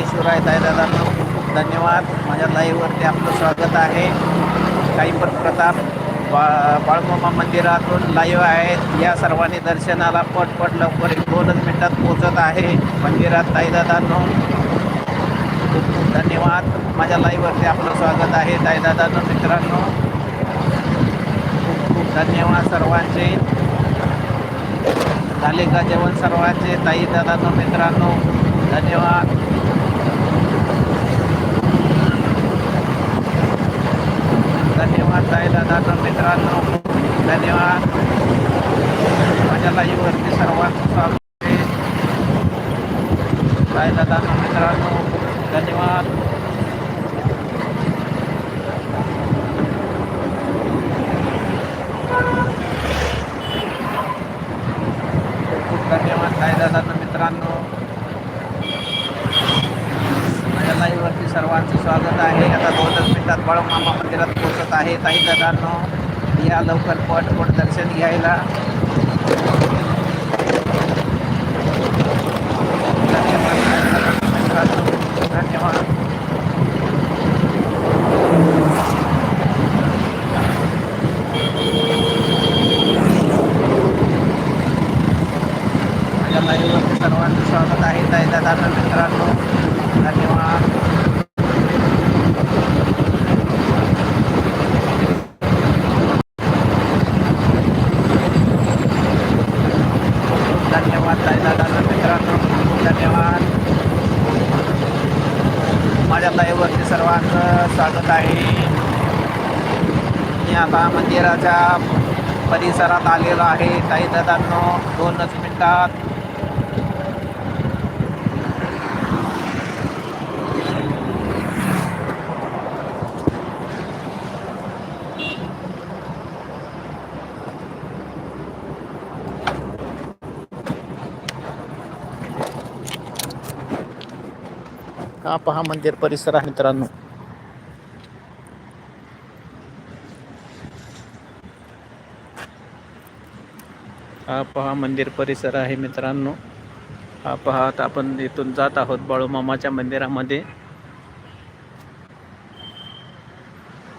जय शिवराय दादांना खूप खूप धन्यवाद. माझ्या लाईव्हवरती आपलं स्वागत आहे. काही पण प्रताप बा बाळकोमा मंदिरातून लाईव्ह आहेत. या सर्वांनी दर्शनाला पटपट लवकर एक दोनच मिनटात पोचत आहे. मंदिरात ताईदादांनो खूप खूप धन्यवाद. माझ्या लाईव्हवरती आपलं स्वागत आहे. ताईदादांनो मित्रांनो. खूप खूप धन्यवाद सर्वांचे. झाले का जेवण सर्वांचे? ताईदादांनो मित्रांनो. धन्यवाद ताई दादांनो मित्रांनो धन्यवाद माझ्या लाईव्हवरती सर्वांचं स्वागत आहे ताई दादांनो मित्रांनो धन्यवाद खूप खूप धन्यवाद ताई दादांनो मित्रांनो माझ्या लाईव्हवरती सर्वांचं स्वागत आहे. आता दोनच मिनिटात बाळमामा मंदिरात पोहोचत आहे. ताई दादांनो या लवकर पट पण दर्शन घ्यायला. धन्यवाद. माझ्या सर्वांचं स्वागत आहे ताई दादांनो मित्रांनो धन्यवाद माझ्या लाईव्हवरती सर्वांचं स्वागत आहे मी आता मंदिराच्या परिसरात आलेलो आहे. काही दादांनो दोनच मिनिटात. हा पहा मंदिर परिसर आहे मित्रांनो? हा पहा मंदिर परिसर आहे मित्रांनो. हा पहा आता आपण इथून जात आहोत बाळूमामाच्या मंदिरामध्ये.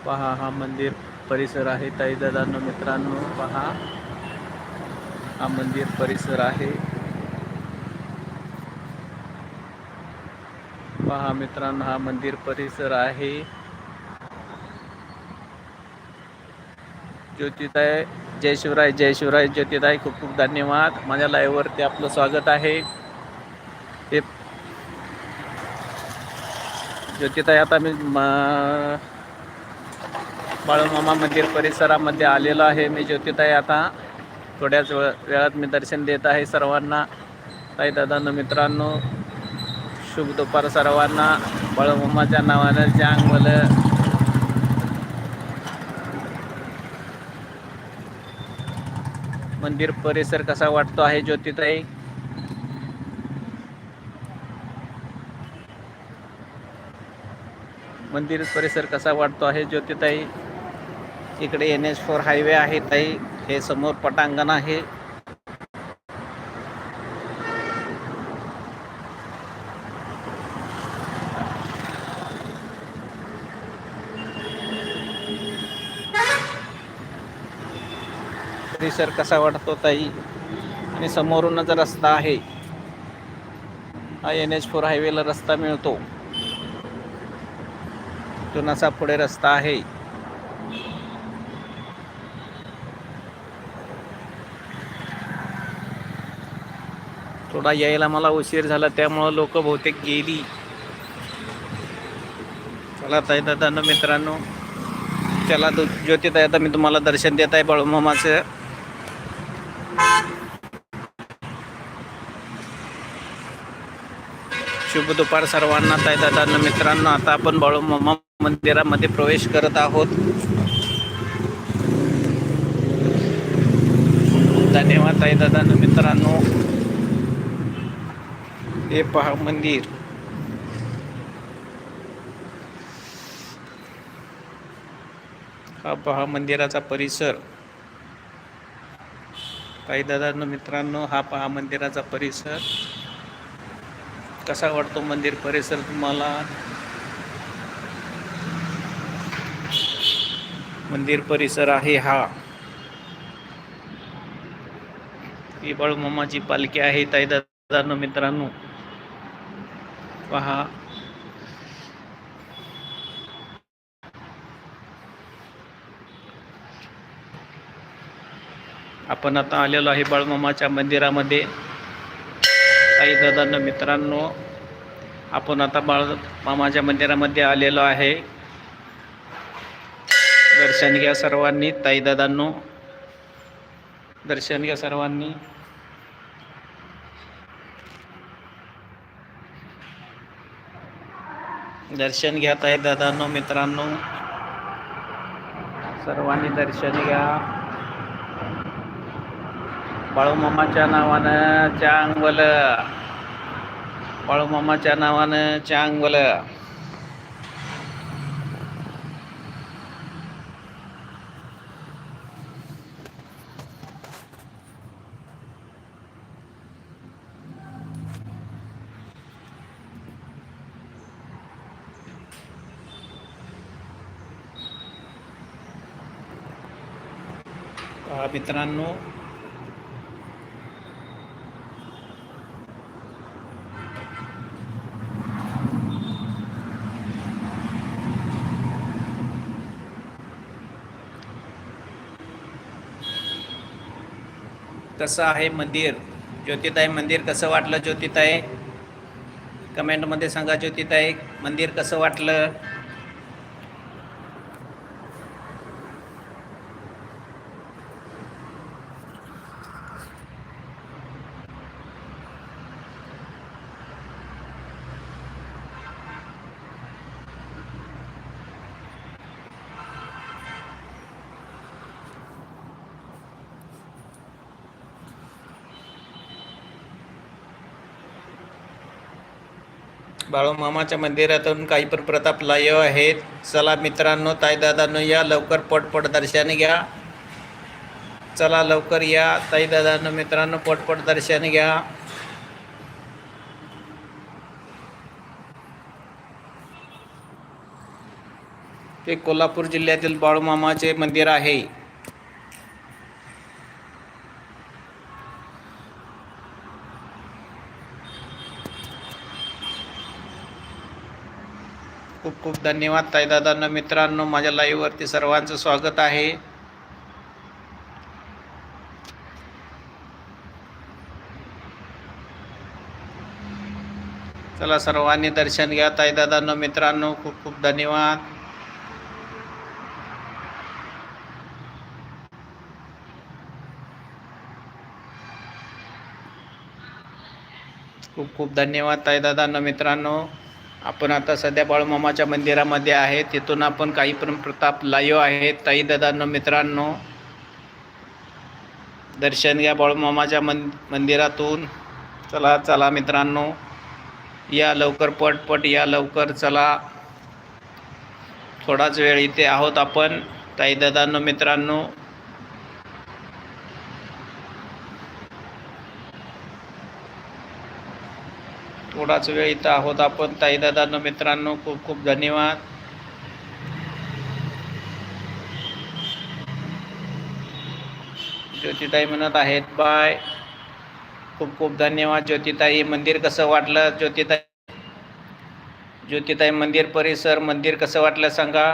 पहा हा मंदिर परिसर आहे ताई दादांनो मित्रांनो पहा. हा मंदिर परिसर आहे. पहा मित्रांनो हा मंदिर परिसर आहे. ज्योतिताई जय शिवराय जय शिवराय ज्योतिताई खूप खूप धन्यवाद. माझ्या लाईव्हवरती आपलं स्वागत आहे. हे ज्योतिताई आता मी म- बाळूमामा मंदिर परिसरामध्ये आलेलो आहे. मी ज्योतिताई आता थोड्याच वेळ वेळात मी दर्शन देत आहे सर्वांना. ताई दादांनो मित्रांनो शुभ दुपार सर्वांना. बाळूमामाच्या नावानं चांगल मंदिर परिसर कसा वाटतो आहे ज्योतिताई? मंदिर परिसर कसा वाटतो आहे ज्योतिताई? इकडे एन एच फोर हायवे आहे ताई. हे समोर पटांगण आहे. परिसर कसा वाटतो ताई? आणि समोरूनच रस्ता आहे हा एन एच फोर हायवेला रस्ता मिळतो. तिथून असा पुढे रस्ता आहे. थोडा यायला मला उशीर झाला त्यामुळं लोक बहुतेक गेली. चला ताई दादा मित्रांनो चला ज्योतिताई आता मी तुम्हाला दर्शन देत आहे बाळूमामाचं. शुभ दुपार सर्वांना ताई दादांनो मित्रांनो. आता आपण बाळूमामा मंदिरामध्ये प्रवेश करत आहोत. धन्यवाद ताई दादांनो मित्रांनो. हे पहा मंदिर. हा पहा मंदिराचा परिसर. ताई दादांनो मित्रांनो हा पहा मंदिराचा परिसर. कसा वाटतो मंदिर परिसर तुम्हाला? मंदिर परिसर आहे हा. ही बाळूमामाची पालखी आहे ताई मित्रांनो. पहा. आपण आता आलेलो आहे बाळूमामाच्या मंदिरामध्ये. काही दादांना मित्रांनो आपण आता बाळ मामाच्या मंदिरामध्ये आलेलो आहे. दर्शन घ्या सर्वांनी ताईदादांनो दर्शन घ्या सर्वांनी. दर्शन घ्या ताईदादांनो मित्रांनो. सर्वांनी दर्शन घ्या. बाळूमामाच्या नावानं चांगवल बाळूमामाच्या नावानं चांगवल मित्रांनो कसं आहे मंदिर? ज्योतिताई मंदिर कसं वाटलं ज्योतिताई? कमेंटमध्ये सांगा ज्योतिताई मंदिर कसं वाटलं? बाळूमामाच्या मंदिरातून काही पण प्रताप लाईव्ह आहेत. चला मित्रांनो ताईदादांनो या लवकर पटपट दर्शन घ्या. चला लवकर या. ताईदादांनो मित्रांनो पटपट दर्शन घ्या. ते कोल्हापूर जिल्ह्यातील बाळूमामाचे मंदिर आहे. खूप खूप धन्यवाद ताईदादांना मित्रांनो माझ्या लाईव्हवरती सर्वांचं स्वागत आहे. चला सर्वांनी दर्शन घ्या ताईदादांना मित्रांनो खूप खूप धन्यवाद. खूप खूप धन्यवाद ताईदादांना मित्रांनो. आपण आता सध्या बाळूमामाच्या मंदिरामध्ये आहे. तिथून आपण काही पण प्रताप लाईव आहे. ताई दादांनो मित्रांनो दर्शन घ्या बाळूमामाच्या मन मंदिरातून. चला चला मित्रांनो या लवकर पटपट या लवकर चला. थोडाच वेळ इथे आहोत आपण. ताई दादांनो मित्रांनो थोडाच वेळ इथं आहोत आपण. ताईदादांनो मित्रांनो खूप खूप धन्यवाद. ज्योतिताई म्हणत आहेत बाय. खूप खूप धन्यवाद ज्योतिताई. मंदिर कसं वाटलं ज्योतिताई? ज्योतिताई मंदिर परिसर मंदिर कसं वाटलं सांगा.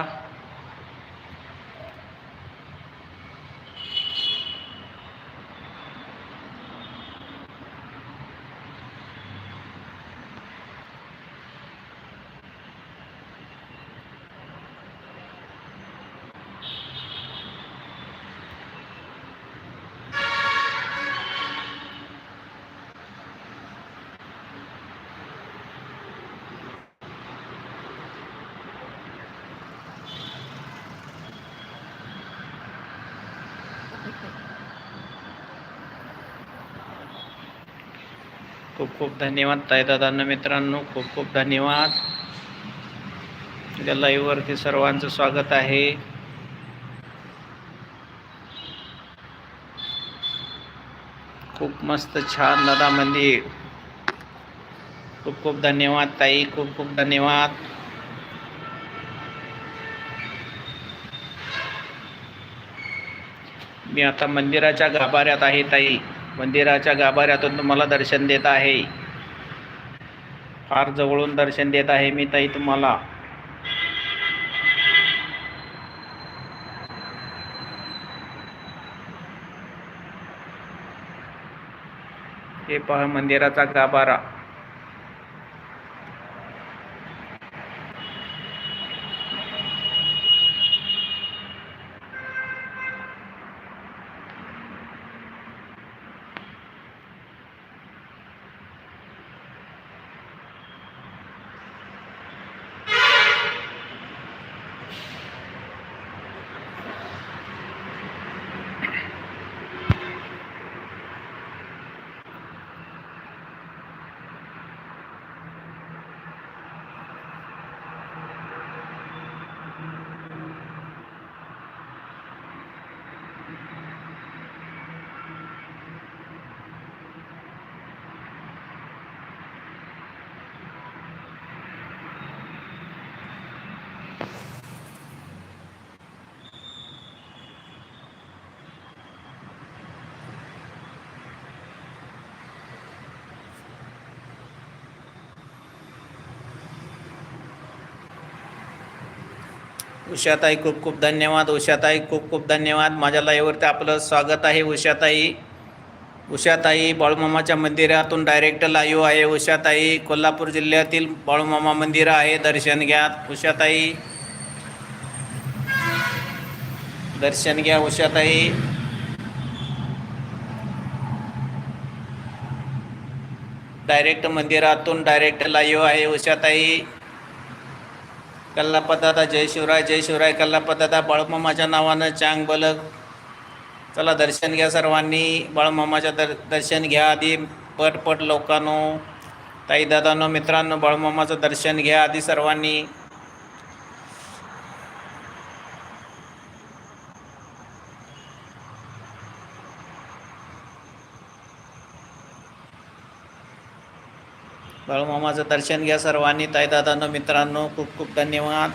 खूप खूप धन्यवाद ताईदादांना मित्रांनो खूप खूप धन्यवाद. या लाईव्हवरती सर्वांचं स्वागत आहे. खूप मस्त छान दादा मंदिर. खूप खूप धन्यवाद ताई खूप खूप धन्यवाद. मी आता मंदिराच्या गाभाऱ्यात आहे ताई. मंदिराच्या गाभाऱ्यातून तुम्हाला दर्शन देत आहे. फार जवळून दर्शन देत आहे मी ताई तुम्हाला. हे पहा मंदिराचा गाभारा. उषाताई खूप खूप धन्यवाद. उषाताई खूप खूप धन्यवाद. माझ्या लाईव्हवरती आपलं स्वागत आहे उषाताई. उषाताई बाळूमामाच्या मंदिरातून डायरेक्ट लाईव्ह आहे. उषाताई कोल्हापूर जिल्ह्यातील बाळूमामा मंदिर आहे. दर्शन घ्या. उषाताई. दर्शन घ्या उषाताई. डायरेक्ट मंदिरातून डायरेक्ट लाईव्ह आहे उषाताई. कल्लापदादा जय शिवराय जय शिवराय कल्लापदादा बाळमामाच्या नावानं चांग बलक चला दर्शन घ्या सर्वांनी. बाळमामाच्या दर दर्शन घ्या आधी. पट पट लोकांनो ताईदादांनो मित्रांनो बाळमामाचं दर्शन घ्या आधी सर्वांनी. बाळूमामाचं दर्शन घ्या सर्वांनी. ताईदादांनो मित्रांनो खूप खूप धन्यवाद.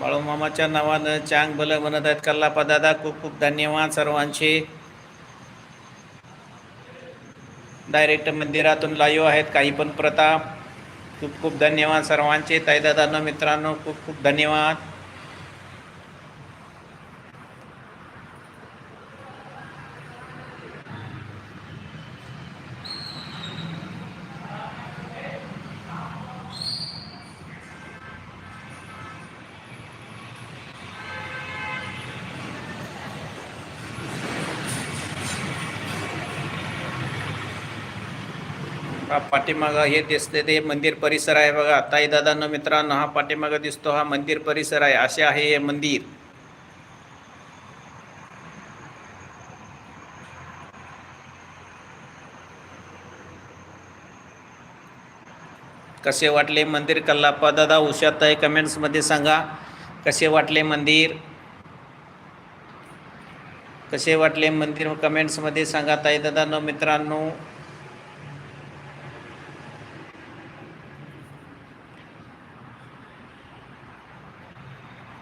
बाळूमामाच्या नावानं चांग भलं म्हणत आहेत कल्लापा दादा खूप खूप धन्यवाद सर्वांचे. डायरेक्ट मंदिरातून लाईव्ह आहेत काही पण प्रथा खूप खूप धन्यवाद सर्वांचे. ताईदादांना मित्रांनो खूप खूप धन्यवाद. पाठीमागं हे दिसते ते मंदिर परिसर आहे बघा. ताई दादांना मित्रांनो हा पाठीमागं दिसतो हा मंदिर परिसर आहे. असे आहे हे मंदिर. कसे वाटले मंदिर? कल्लाप्पा दादा उषाताई कमेंट्समध्ये सांगा. कसे वाटले मंदिर? कसे वाटले मंदिर? कमेंट्समध्ये सांगा ताई दादांनो मित्रांनो.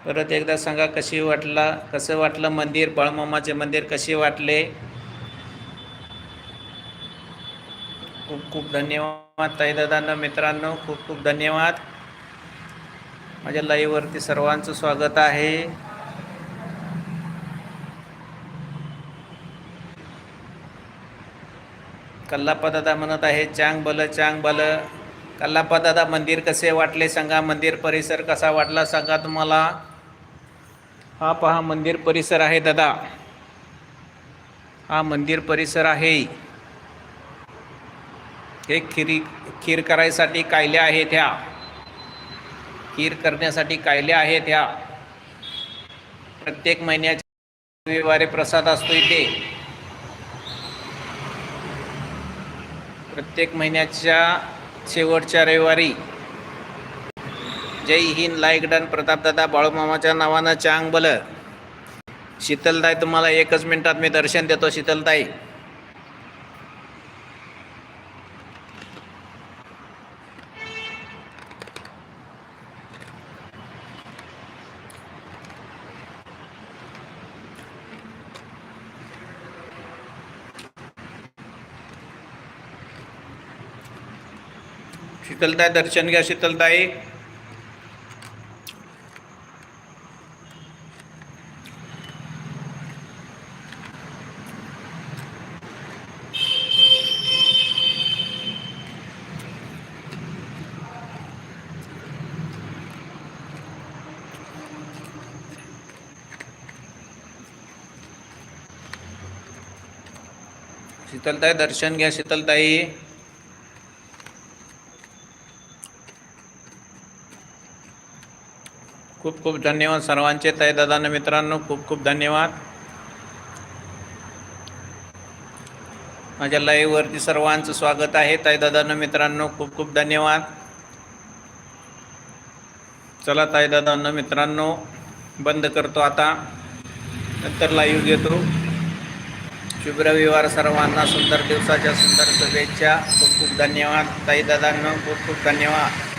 परत एकदा सांगा कशी वाटला कसं वाटलं मंदिर बाळमामाचे मंदिर कसे वाटले? खूप खूप धन्यवाद ताईदादांना मित्रांनो खूप खूप धन्यवाद. माझ्या लाईव्हवरती सर्वांचं स्वागत आहे. कल्लाप्पा दादा म्हणत आहे चांग बल चांग बल. कल्लाप्पा दादा मंदिर कसे वाटले? सांगा मंदिर परिसर कसा वाटला? सांगा तुम्हाला. हा पहा मंदिर परिसर आहे दादा. हा मंदिर परिसर आहे. हे खिरी खीर करायसाठी कायल्या आहेत ह्या. खीर करण्यासाठी कायल्या आहेत ह्या. प्रत्येक महिन्याच्या रविवारी प्रसाद असतो इथे. प्रत्येक महिन्याच्या शेवटच्या रविवारी जय हिंद लाईक डन प्रतापदादा बाळूमामाच्या नावानं चांग बल. शीतलताई तुम्हाला एकच मिनिटात मी दर्शन देतो शीतलताई. शीतलताई दर्शन घ्या शीतलताई. शीतलताई दर्शन घ्या शीतलताई. खूप खूप धन्यवाद सर्वांचे ताई दादांना मित्रांनो खूप खूप धन्यवाद. माझ्या लाईव्हवरती सर्वांचं स्वागत आहे ताई दादांना मित्रांनो खूप खूप धन्यवाद. चला ताई दादांना मित्रांनो बंद करतो आता नंतर लाईव्ह घेतो. शुभ रविवार सर्वांना सुंदर दिवसाच्या सुंदर शुभेच्छा. खूप खूप धन्यवाद. ताई दादांनो खूप खूप धन्यवाद.